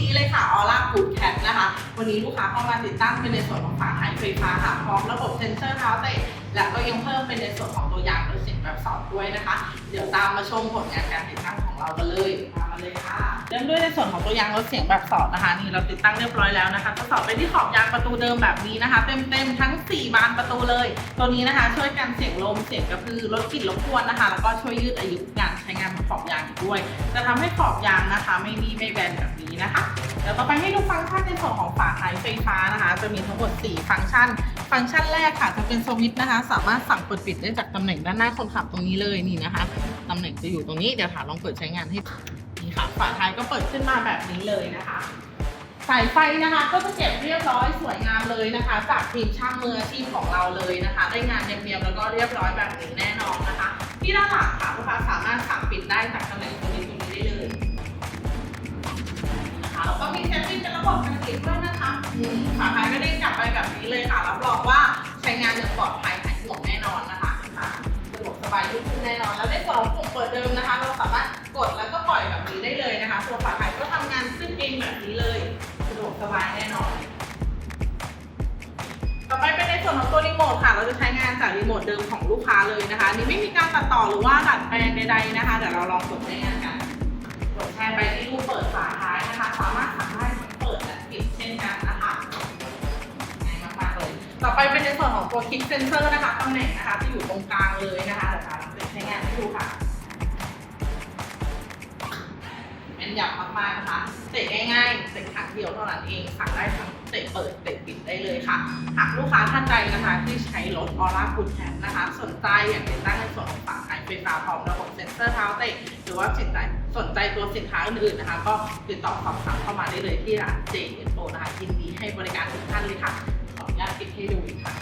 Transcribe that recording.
นี้เลยค่ะออร่ากูดแคทนะคะ วันนี้ลูกค้าเข้ามาติดตั้งเป็นในส่วนของฝาหายไฟฟ้าค่ะพร้อมระบบเซ็นเซอร์เท้าเตะและก็ยังเพิ่มเป็นในส่วนของตัวอย่างโดยสิ่งแบบสอบด้วยนะคะ เดี๋ยวตามมาชมผลงานการติดตั้งของเรากันเลย เริ่มด้วยในส่วนของตัวยางรถเสียงแบบสอบนะคะนี่เราติดตั้งเรียบร้อยแล้วนะคะทดสอบไปที่ขอบยางประตูเดิมแบบนี้นะคะ เต็มๆทั้ง 4 บานประตูเลย ตัวนี้นะคะ ช่วยกันเสียงลมเสียงกระพือลดกลิ่นรบกวนนะคะ แล้วก็ช่วยยืดอายุการใช้งานของขอบยางอีกด้วย จะทำให้ขอบยางนะคะ ไม่มีไม่แบนแบบนี้นะคะเดี๋ยวต่อไปให้ดูฟังก์ชันในส่วนของฝาท้ายไฟฟ้านะคะ จะมีทั้งหมด 4 ฟังก์ชัน ฟังก์ชันแรกค่ะ จะเป็นสวิตช์นะคะ สามารถสั่งเปิดปิดได้จากตำแหน่งด้านหน้าคนขับตรงนี้เลยนี่นะคะตำแหน่งจะอยู่ตรงนี้เดี๋ยวถาลองเปิดใช้งานให้ ค่ะ ฝาท้ายก็เปิดขึ้นมาแบบนี้เลยนะคะ สายไฟนะคะก็จะเก็บเรียบร้อยสวยงามเลยนะคะ จากทีมช่างมืออาชีพของเราเลยนะคะ ได้งานเนียบๆแล้วก็เรียบร้อยแบบนี้แน่นอนนะคะ ที่ด้านหลังค่ะลูกค้าสามารถสั่งปิดได้จากตำแหน่งตรงนี้ตรงนี้ได้เลยนะคะแล้วก็มีเซฟตี้เป็นระบบการติดด้วยนะคะฝาท้ายก็ได้กลับไปแบบนี้เลยค่ะรับรองว่าใช้งานอย่างปลอดภัยหายห่วงแน่นอนนะคะสะดวกสบายยิ่งขึ้นแน่นอนแล้วในส่วนของปุ่มเปิดเดิมนะคะเราสา ทค่ะ เราจะใช้งานจากรีโมทเดิมของลูกค้าเลยนะคะ นี่ไม่มีการตัดต่อหรือว่าดัดแปลงใดๆนะคะเดี๋ยวเราลองกดใช้งานกันกดแชร์ไปที่รูปเปิดฝาท้ายนะคะ สามารถทำได้ทั้งเปิดและปิดเช่นกันนะคะง่ายมากๆเลยต่อไปเป็นในส่วนของตัวคลิกเซนเซอร์นะคะตำแหน่งนะคะจะอยู่ตรงกลางเลยนะคะเดี๋ยวเราจะใช้งานให้ดูค่ะเป็นหยำมากๆนะคะเตะง่ายๆ เดียวเท่านั้นเองสั่งได้ทั้งเตะเปิดเตะปิดได้เลยค่ะ หากลูกค้าท่านใดนะคะที่ใช้รถออร่าคุณแทนนะคะ สนใจอยากติดตั้งในส่วนของฝาท้ายไฟฟ้าพร้อมระบบเซ็นเซอร์เท้าเตะหรือว่าสนใจสนใจตัวสินค้าอื่นๆนะคะ ก็ติดต่อสอบถามเข้ามาได้เลยที่ร้านเจนโปนะคะยินดีให้บริการทุกท่านเลยค่ะขออนุญาตติดให้ดูอีกค่ะ